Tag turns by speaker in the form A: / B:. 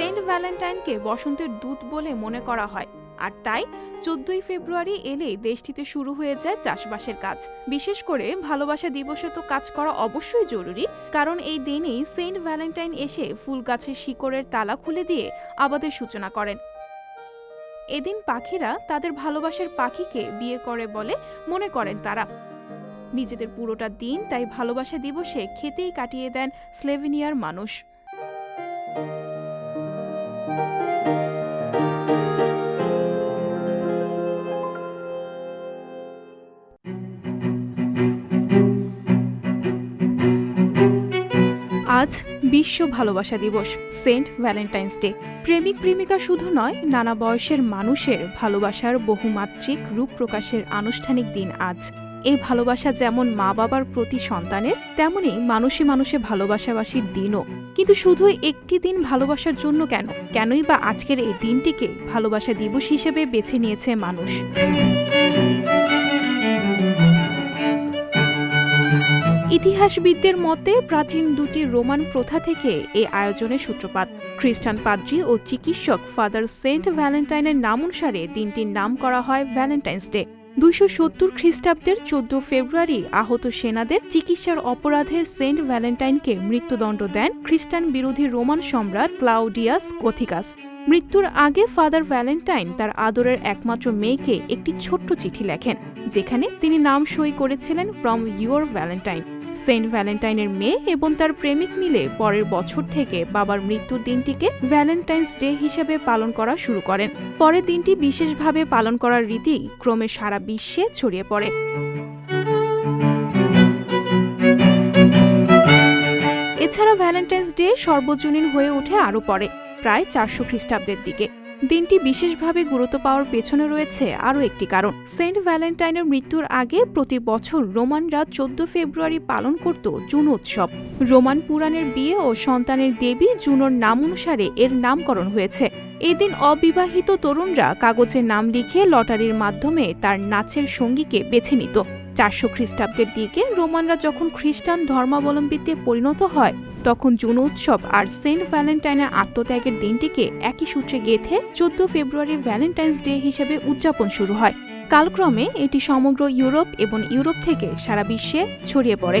A: ভ্যালেন্টাইনকে বসন্তের দূত বলে মনে করা হয়। আর তাই চোদ্দই ফেব্রুয়ারি এলেই দেশটিতে শুরু হয়ে যায় চাষবাসের কাজ। বিশেষ করে ভালোবাসা দিবসে তো কাজ করা অবশ্যই জরুরি, কারণ এই দিনেই সেন্ট ভ্যালেন্টাইন এসে ফুল গাছের শিকড়ের তালা খুলে দিয়ে আবাদের সূচনা করেন। এদিন পাখিরা তাদের ভালোবাসার পাখিকে বিয়ে করে বলে মনে করেন তারা। নিজেদের পুরোটা দিন তাই ভালোবাসা দিবসে খেতেই কাটিয়ে দেন স্লেভেনিয়ার মানুষ। আজ বিশ্ব ভালোবাসা দিবস, সেন্ট ভ্যালেন্টাইন্স ডে। প্রেমিক প্রেমিকা শুধু নয়, নানা বয়সের মানুষের ভালোবাসার বহুমাত্রিক রূপ প্রকাশের আনুষ্ঠানিক দিন আজ। এই ভালোবাসা যেমন মা বাবার প্রতি সন্তানের, তেমনি মানুষে মানুষে ভালোবাসাবাসীর দিনও। কিন্তু শুধু একটি দিন ভালোবাসার জন্য কেন? কেনই বা আজকের এই দিনটিকে ভালোবাসা দিবস হিসেবে বেছে নিয়েছে মানুষ? ইতিহাসবিদদের মতে, প্রাচীন দুটি রোমান প্রথা থেকে এই আয়োজনের সূত্রপাত। খ্রিস্টান পাদ্রি ও চিকিৎসক ফাদার সেন্ট ভ্যালেন্টাইনের নাম অনুসারে দিনটির নাম করা হয় ভ্যালেন্টাইন্স ডে। দুইশো সত্তর খ্রিস্টাব্দের চোদ্দ ফেব্রুয়ারি আহত সেনাদের চিকিৎসার অপরাধে সেন্ট ভ্যালেন্টাইনকে মৃত্যুদণ্ড দেন খ্রিস্টান বিরোধী রোমান সম্রাট ক্লাউডিয়াস কথিকাস। মৃত্যুর আগে ফাদার ভ্যালেন্টাইন তার আদরের একমাত্র মেয়েকে একটি ছোট্ট চিঠি লেখেন, যেখানে তিনি নাম সই করেছিলেন ফ্রম ইউর ভ্যালেন্টাইন। সেন্ট ভ্যালেন্টাইনের মেয়ে এবং তার প্রেমিক মিলে পরের বছর থেকে বাবার মৃত্যুর দিনটিকে ভ্যালেন্টাইন্স ডে হিসেবে পালন করা শুরু করেন। পরের দিনটি বিশেষভাবে পালন করার রীতি ক্রমে সারা বিশ্বে ছড়িয়ে পড়ে। এছাড়া ভ্যালেন্টাইন্স ডে সর্বজনীন হয়ে ওঠে আরও পরে, প্রায় চারশো খ্রিস্টাব্দের দিকে। দিনটি বিশেষভাবে গুরুত্ব পাওয়ার পেছনে রয়েছে আরও একটি কারণ। সেন্ট ভ্যালেন্টাইনের মৃত্যুর আগে প্রতি বছর রোমানরা চোদ্দ ফেব্রুয়ারি পালন করত জুন উৎসব। রোমান পুরাণের বিয়ে ও সন্তানের দেবী জুনোর নাম অনুসারে এর নামকরণ হয়েছে। এদিন অবিবাহিত তরুণরা কাগজে নাম লিখে লটারির মাধ্যমে তার নাচের সঙ্গীকে বেছে নিত। চারশো খ্রিস্টাব্দের দিকে রোমানরা যখন খ্রিস্টান ধর্মাবলম্বীতে পরিণত হয়, তখন জুন উৎসব আর সেন্ট ভ্যালেন্টাইনের আত্মত্যাগের দিনটিকে একই সূত্রে গেঁথে চোদ্দ ফেব্রুয়ারি ভ্যালেন্টাইন্স ডে হিসেবে উদযাপন শুরু হয়। কালক্রমে এটি সমগ্র ইউরোপ এবং ইউরোপ থেকে সারা বিশ্বে ছড়িয়ে পড়ে।